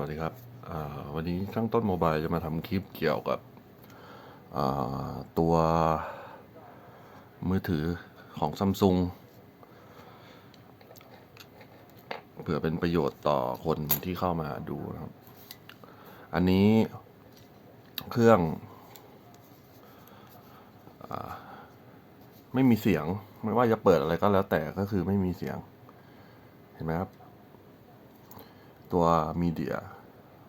วัสดีครับวันนี้ช่างต้นโมบายจะมาทำคลิปเกี่ยวกับตัวมือถือของซัมซุงเผื่อเป็นประโยชน์ต่อคนที่เข้ามาดูนะครับ อันนี้เครื่องอไม่มีเสียง ไม่ว่าจะเปิดอะไรก็แล้วแต่ก็คือไม่มีเสียง เห็นไหมครับ ตัวมีเดีย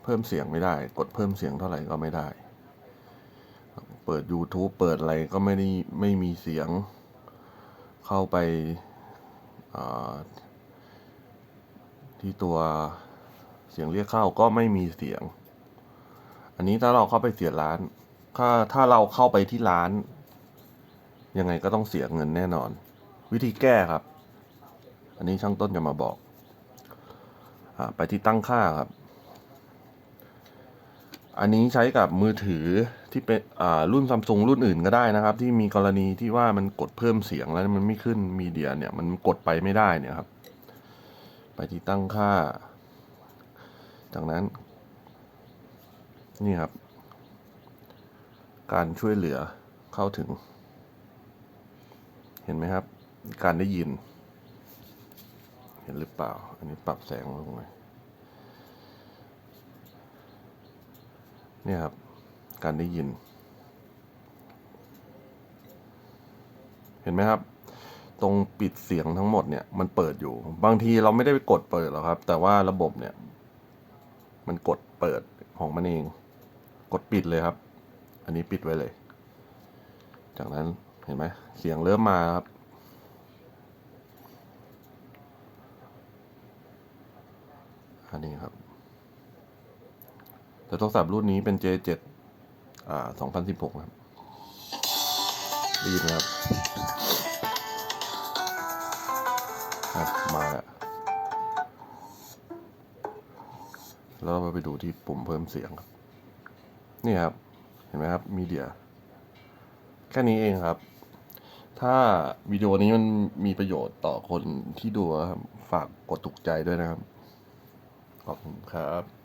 เพิ่มเสียงไม่ได้ กดเพิ่มเสียงเท่าไหร่ก็ไม่ได้ เปิด YouTube เปิดอะไรก็ไม่ได้ไม่มีเสียงเข้าไปาที่ตัวเสียงเรียกเข้าก็ไม่มีเสียง อันนี้ถ้าเราเข้าไปเสียร้าน ถ้าถ้าเราเข้าไปที่ร้าน ยังไงก็ต้องเสียเงินแน่นอน วิธีแก้ครับ อันนี้ช่างต้นจะมาบอก ไปที่ตั้งค่าครับ อันนี้ใช้กับมือถือที่เป็นรุ่นซัมซุงรุ่นอื่นก็ได้นะครับ ที่มีกรณีที่ว่ามันกดเพิ่มเสียงแล้วมันไม่ขึ้นมีเดียเนี่ยมันกดไปไม่ได้เนี่ยครับ ไปที่ตั้งค่า จากนั้น นี่ครับ การช่วยเหลือเข้าถึง เห็นไหมครับ การได้ยิน เห็นหรือเปล่า อันนี้ปรับแสงลงหน่อยเนี่ยครับ การได้ยิน เห็นไหมครับ ตรงปิดเสียงทั้งหมดเนี่ย มันเปิดอยู่ บางทีเราไม่ได้ไปกดเปิดหรอกครับ แต่ว่าระบบเนี่ย มันกดเปิดของมันเอง กดปิดเลยครับ อันนี้ปิดไว้เลย จากนั้นเห็นไหมเสียงเริ่มมาครับ อันนี้ครับ แต่โทรศัพท์รุ่นนี้เป็น J7 อ่า2016 นะครับได้ยินไหมครับมาแล้วแล้วเราไปดูที่ปุ่มเพิ่มเสียงครับ นี่ครับ เห็นไหมครับมีเดีย แค่นี้เองครับ ถ้าวิดีโอนี้มันมีประโยชน์ต่อคนที่ดูครับ ฝากกดถูกใจด้วยนะครับ ขอบคุณครับ